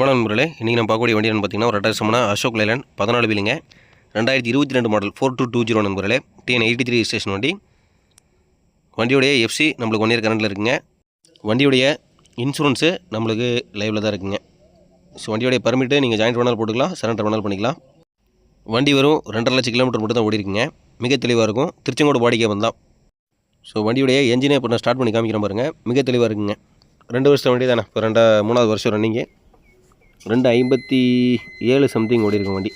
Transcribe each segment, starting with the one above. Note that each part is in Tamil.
வணக்கம் நண்பர்களே இன்றைக்கி நம்ம பார்க்கக்கூடிய வண்டி என்னன்னு பார்த்தீங்கன்னா ஒரு அட்டாசமான அசோக் லைலண்ட் பதினாலு வீலுங்க. ரெண்டாயிரத்தி இருபத்தி ரெண்டு model four two two zero நண்பர்களே டிஎன் எயிட்டி த்ரீ ஸ்டேஷன் வண்டி. வண்டியுடைய எஃப்சி நம்மளுக்கு ஒன் இயர் கரண்டில் இருக்குங்க. வண்டியுடைய இன்சூரன்ஸு நம்மளுக்கு லைவில் தான் இருக்குங்க. ஸோ வண்டியுடைய பர்மிட்டு நீங்கள் ஜாயிண்ட் வேணாலும் போட்டுக்கலாம் சரண்டர் வேணாலும் பண்ணிக்கலாம். வண்டி வரும் ரெண்டரை லட்சம் கிலோமீட்டர் மட்டும் தான் ஓடி இருக்குங்க மிக தெளிவாக இருக்கும். திருச்செங்கோடு பாடிக்கே வந்தான் ஸோ வண்டியுடைய என்ஜினே இப்போ நான் ஸ்டார்ட் பண்ணி காமிக்கிறேன் பாருங்கள் மிக தெளிவாக இருக்குங்க. ரெண்டு வருஷம் வண்டி தானே. இப்போ ரெண்டா மூணாவது வருஷம் ரன்னிங்கு ரெண்டு ஐம்பத்தி ஏழு சம்திங் ஓடி இருக்கும் வண்டி.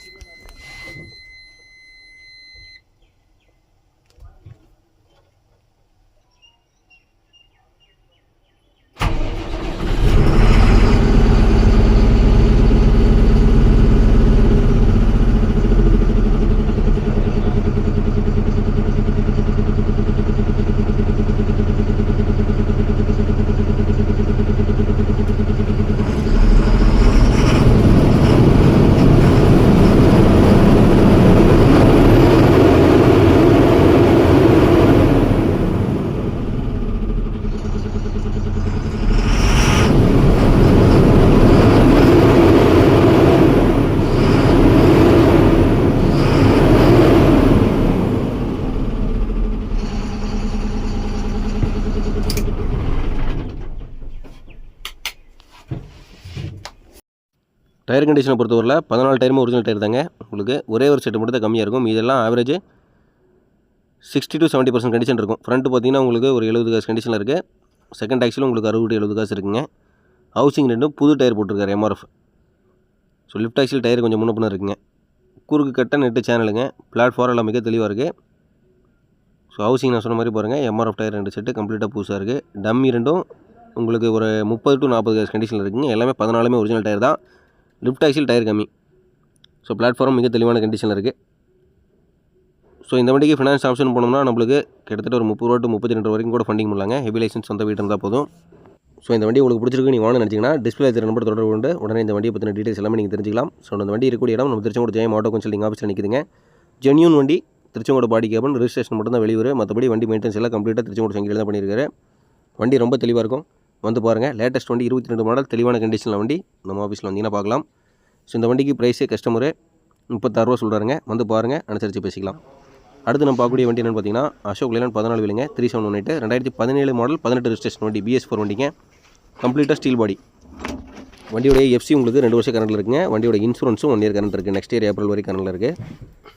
டயர் கண்டிஷனை பொறுத்தவரையில் பதினாலு டயருமே ஒரிஜினல் டயர் தாங்க. உங்களுக்கு ஒரே ஒரு செட்டு மட்டும் தான் கம்மியாக இருக்கும். இதெல்லாம் average sixty to seventy percent condition இருக்கும். ஃப்ரண்ட் பார்த்தீங்கன்னா உங்களுக்கு ஒரு எழுபது காசு கண்டிஷனில் இருக்குது செகண்ட் ஆக்சிலும் உங்களுக்கு அறுபது எழுபது காசு இருக்குங்க. ஹவுசிங் ரெண்டும் புது டயர் போட்டிருக்காரு MRF so lift axle tyre கொஞ்சம் முன்ன பண்ண இருக்குங்க. குறுக்கு கட்ட நெட்டு சேனலுங்க பிளாட்ஃபார்ம் எல்லாம் மிக தெளிவாக இருக்குது ஸோ ஹவுசிங் நான் சொன்ன மாதிரி பாருங்கள் எம்ஆர்எஃப் டயர் ரெண்டு செட்டு கம்ப்ளீட்டாக புதுசாக இருக்குது டம்மி ரெண்டும் உங்களுக்கு ஒரு முப்பது டு நாற்பது காசு கண்டிஷனில் இருக்குங்க. எல்லாமே பதினாலுமே ஒரிஜினல் டயர் தான். லிஃப்ட் ஆக்சில் டயர் கம்மி. ஸோ பிளாட்ஃபார்ம் மிக தெளிவான கண்டிஷனில் இருக்குது ஸோ இந்த வண்டிக்கு ஃபினான்ஸ் ஆப்ஷன் போனோம்னா நம்மளுக்கு கிட்டத்தட்ட ஒரு முப்பது ரூபா டு முப்பத்தி ரெண்டு வரைக்கும் கூட ஃபண்டிங் பண்ணலாங்க. ஹெவி லைசன்ஸ் சொந்த வீட்டு இருந்தால் போதும். ஸோ இந்த வண்டி உங்களுக்கு பிடிச்சிருக்கு நீங்கள் வாங்கணும்னு நினச்சிங்கன்னா டிஸ்பிளே தெரிய நம்பர் தொடர்பு கொண்டு உடனே இந்த வண்டியை பற்றின டீட்டெயில்ஸ் எல்லாமே நீங்கள் தெரிஞ்சிக்கலாம். ஸோ அந்த வண்டி இருக்கக்கூடிய இடம் நம்ம திருச்செங்கோடு ஜெயம் ஆட்டோ கன்சல்டிங் ஆஃபீஸில் நிற்குதுங்க ஜென்யூன் வண்டி திருச்செங்கோடு பாடி கேபன் ரிஜிஸ்ட்ரேஷன் மட்டும் தான் வெளியூர். மற்றபடி வண்டி மெயின்டெனன்ஸ் எல்லாம் கம்ப்ளீட்டாக திருச்செங்கோடு சங்கிலில் தான் பண்ணியிருக்காரு. வண்டி ரொம்ப தெளிவாக இருக்கும். வந்து பாருங்கள் லேட்டஸ்ட் வண்டி இருபத்தி ரெண்டு மாடல் தெளிவான கண்டிஷனில் வண்டி. நம்ம ஆஃபீஸில் வந்தீங்கன்னா பார்க்கலாம். ஸோ இந்த வண்டிக்கு ப்ரைஸே கஸ்டமரு முப்பத்தாறுரூவா சொல்கிறாருங்க வந்து பாருங்கள் அனுசரித்து பேசிக்கலாம். அடுத்து நம்ம பார்க்கக்கூடிய வண்டி என்னென்னு பார்த்தீங்கன்னா அசோக் லேலன் பதினாலு விலுங்க த்ரீ செவன் ஒன் எயிட்டு ரெண்டாயிரத்தி பதினேழு மாடல் பதினெட்டு ரிஜிஸ்ட்ரேஷன் வண்டி பிஎஸ் ஃபோர் வண்டிங்க. கம்ப்ளீட்டாக ஸ்டீல் பாடி வண்டியோடைய எஃப்சி உங்களுக்கு ரெண்டு வருஷம் கரண்டில் இருக்குங்க. வண்டியோட இன்சூரன்ஸும் ஒன் இயர் கரண்ட் இருக்குது நெக்ஸ்ட் இயர் ஏப்ரல் வரைக்கும் கரண்டில் இருக்குது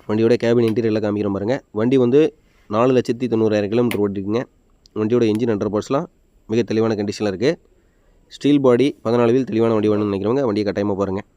வண்டியோட கேபின் இன்டீரியரில் காமிக்கிற பாருங்கள் வண்டி வந்து நாலு லட்சத்தி தொண்ணூறாயிரம் கிலோமீட்டர் ஓட்டிருக்குங்க. வண்டியோட இன்ஜின் அண்டர் பார்ட்ஸ்லாம் மிக தெளிவான கண்டிஷனில் இருக்குது ஸ்டீல் பாடி பதினாலு வீல் தெளிவான வண்டி வேணும்னு நினைக்கிறவங்க வண்டியை கட்டாயமாக பாருங்கள்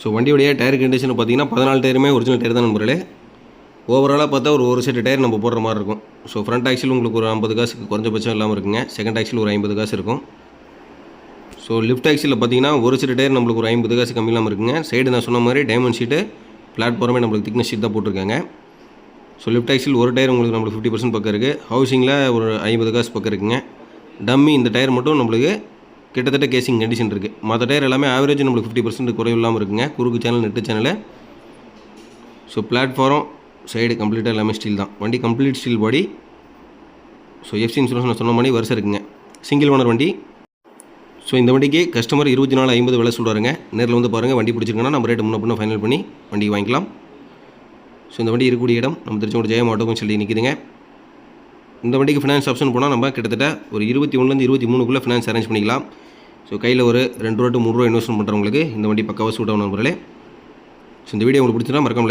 ஸோ வண்டியுடைய டயர் கண்டிஷன் பார்த்தீங்கன்னா பதினாலு டயருமே ஒரிஜினல் டயர் தான் நண்பர்களே. ஓவராலாக பார்த்தா ஒரு ஒரு செட்டு டயர் நம்ம போடுற மாதிரி இருக்கும். ஸோ ஃப்ரண்ட் ஆக்சில் உங்களுக்கு ஒரு ஐம்பது காசுக்கு குறைஞ்சபட்சம் இல்லாமல் இருக்குங்க. செகண்ட் ஆக்சில் ஒரு ஐம்பது காசு இருக்கும். ஸோ லிஃப்ட் ஆக்சில் பார்த்தீங்கன்னா ஒரு செட்டு டயர் நம்மளுக்கு ஒரு ஐம்பது காசு கம்மி இல்லாமல் இருக்குங்க. சைடு நான் சொன்ன மாதிரி டைமண்ட் ஷீட்டு பிளாட்ஃபார்மே நம்மளுக்கு திக்னஸ் ஷீட் தான் போட்டிருக்காங்க. ஸோ லிஃப்ட் ஆக்சில் ஒரு டயர் உங்களுக்கு நம்மளுக்கு ஃபிஃப்டி பர்சன்ட் பக்கம் இருக்குது ஹவுசிங்கில் ஒரு ஐம்பது காசு பக்கம் இருக்குங்க. டம்மி இந்த டயர் மட்டும் நம்மளுக்கு கிட்டத்தட்ட கேசிங் கண்டிஷன் இருக்குது மற்ற டயர் எல்லாமே ஆவரேஜ் நம்மளுக்கு ஃபிஃப்டி பர்சன்ட் குறைவு இல்லாமல் இருக்குங்க. குறுக்கு channel net channel so platform side கம்ப்ளீட்டாக எல்லாமே ஸ்டீல் தான். வண்டி complete steel body so FC insurance நான் சொன்ன மாதிரி வருஷம் இருக்குங்க. சிங்கிள் ஓனர் வண்டி. ஸோ இந்த வண்டிக்கு கஸ்டமர் இருபத்தி நாலு ஐம்பது விலை சொல்கிறாருங்க நேரில் வந்து பாருங்கள் வண்டி பிடிச்சிருக்கனா நம்ம ரேட்டு முன்ன பண்ண ஃபைனல் பண்ணி வண்டி வாங்கிக்கலாம். ஸோ இந்த வண்டி இருக்கக்கூடிய இடம் நம்ம திருச்செங்கோடு ஜெயம் ஆட்டோக்கும் சொல்லி நிற்கிதுங்க இந்த வண்டிக்கு ஃபினான்ஸ் ஆப்ஷன் போனால் நம்ம கிட்டத்தட்ட ஒரு இருபத்தி ஒன்றுலேருந்து இருபத்தி மூணுக்குள்ளே ஃபினான்ஸ் அரேஞ்ச் பண்ணிக்கலாம். ஸோ கையில் ஒரு ரெண்டு ரூபா டு மூணு ரூபா இன்வெஸ்ட்மெண்ட் பண்ணுறவங்களுக்கு இந்த வண்டி பக்காவாக சூட் ஆகணும் நண்பர்களே ஸோ இந்த வீடியோ உங்களுக்கு பிடிச்சினா மறக்காம லைக்